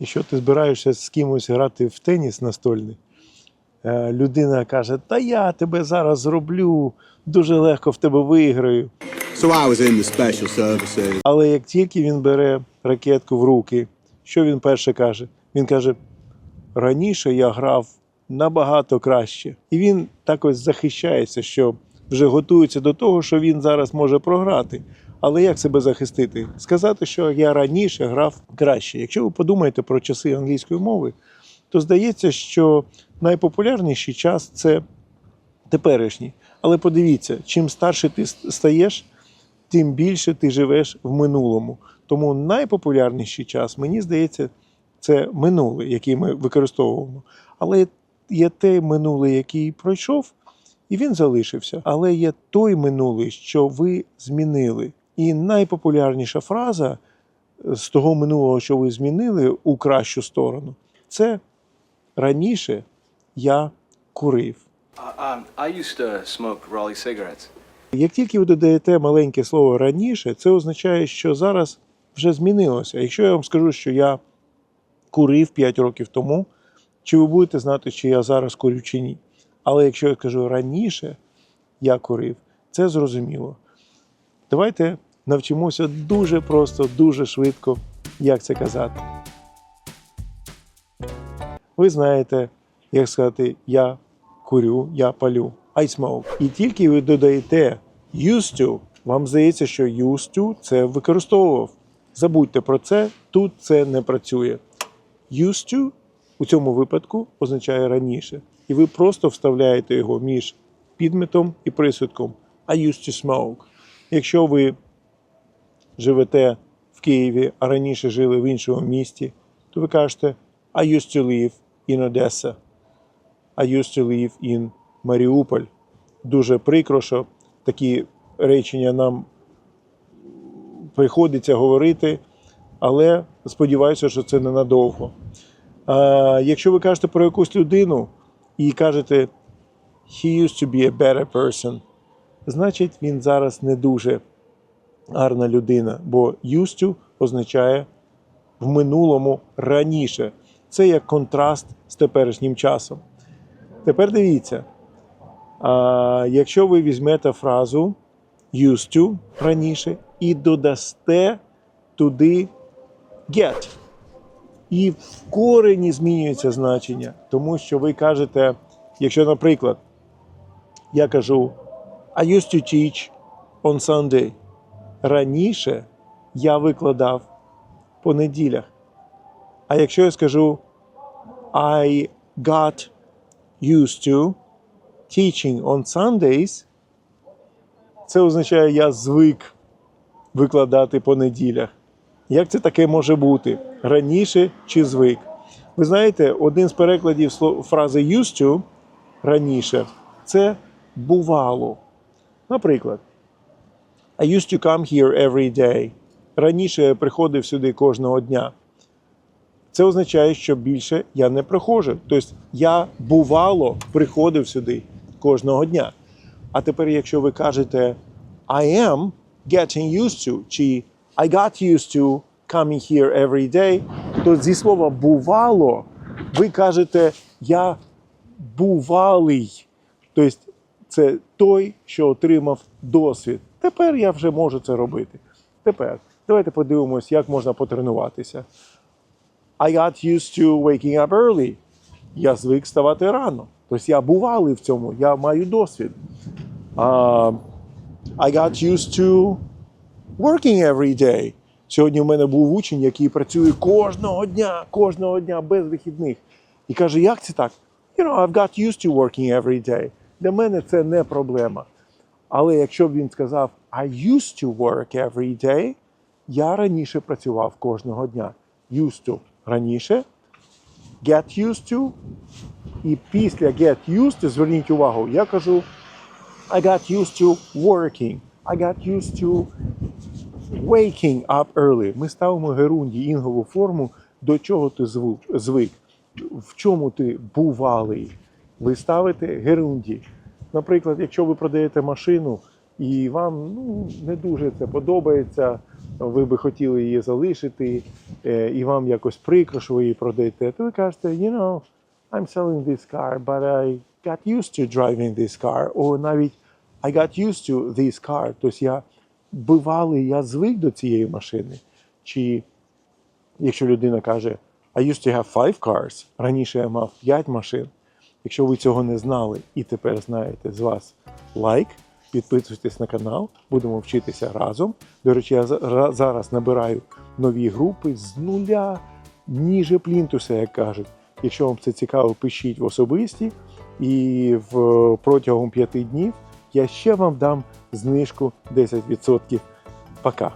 Якщо ти збираєшся з кимось грати в теніс настольний, е, людина каже: Та я тебе зараз зроблю, дуже легко в тебе виграю. So I was in the special services. Але як тільки він бере ракетку в руки, що він перше каже? Він каже: раніше я грав набагато краще. І він так ось захищається, що вже готується до того, що він зараз може програти. Але як себе захистити? Сказати, що я раніше грав краще. Якщо ви подумаєте про часи англійської мови, то здається, що найпопулярніший час це теперішній. Але подивіться, чим старше ти стаєш, тим більше ти живеш в минулому. Тому найпопулярніший час, мені здається, це минулий, який ми використовуємо. Але є той минулий, який пройшов, і він залишився. Але є той минулий, що ви змінили. І найпопулярніша фраза з того минулого, що ви змінили у кращу сторону, це раніше я курив. I used to smoke Raleigh cigarettes. Як тільки ви додаєте маленьке слово раніше, це означає, що зараз вже змінилося. Якщо я вам скажу, що я курив 5 років тому, чи ви будете знати, чи я зараз курю чи ні. Але якщо я кажу раніше я курив, це зрозуміло. Давайте навчимося дуже просто, дуже швидко, як це казати. Ви знаєте, як сказати я курю, я палю. I smoke. І тільки ви додаєте used to, вам здається, що used to – це використовував. Забудьте про це, тут це не працює. Used to у цьому випадку означає раніше. І ви просто вставляєте його між підметом і присудком. I used to smoke. Якщо ви живете в Києві, а раніше жили в іншому місті, то ви кажете I used to live in Odessa. I used to live in Маріуполь. Дуже прикро, що такі речення нам приходиться говорити, але сподіваюся, що це ненадовго. А, якщо ви кажете про якусь людину і кажете he used to be a better person, значить він зараз не дуже гарна людина, бо to означає в минулому раніше. Це як контраст з теперішнім часом. Тепер дивіться, а, якщо ви візьмете фразу used to раніше і додасте туди get, і в корені змінюється значення, тому що ви кажете, якщо, наприклад, я кажу I used to teach on Sunday. Раніше я викладав по неділях. А якщо я скажу I got used to teaching on Sundays, це означає, я звик викладати по неділях. Як це таке може бути? Раніше чи звик? Ви знаєте, один з перекладів фрази used to раніше це бувало. Наприклад, I used to come here every day. Раніше я приходив сюди кожного дня. Це означає, що більше я не приходжу. Тобто я бувало приходив сюди кожного дня. А тепер, якщо ви кажете I am getting used to, чи I got used to coming here every day, то зі слова бувало ви кажете я бувалий. Тобто це той, що отримав досвід. Тепер я вже можу це робити. Тепер давайте подивимось, як можна потренуватися. I got used to waking up early. Я звик ставати рано. Тобто я бувалий в цьому, я маю досвід. Uh, I got used to working every day. Сьогодні в мене був учень, який працює кожного дня, кожного дня без вихідних. І каже, як це так? You know, I've got used to working every day. Для мене це не проблема. Але якщо б він сказав I used to work every day, я раніше працював кожного дня. Used to раніше, get used to, і після get used to, зверніть увагу, я кажу I got used to working. I got used to waking up early. Ми ставимо герунді інгову форму, до чого ти звик, в чому ти бувалий. Ви ставите герунді. Наприклад, якщо ви продаєте машину, і вам ну, не дуже це подобається, ви би хотіли її залишити, е, і вам якось прикро, що ви її продаєте, то ви кажете, you know, I'm selling this car, but I got used to driving this car, or навіть I got used to this car. Тобто я бивалий, я звик до цієї машини. Чи якщо людина каже, I used to have five cars, раніше я мав 5 машин. Якщо ви цього не знали і тепер знаєте з вас лайк, підписуйтесь на канал, будемо вчитися разом. До речі, я зараз набираю нові групи з нуля, ніже плінтуса, як кажуть. Якщо вам це цікаво, пишіть в особисті, і в протягом п'яти днів я ще вам дам знижку 10%. Пока.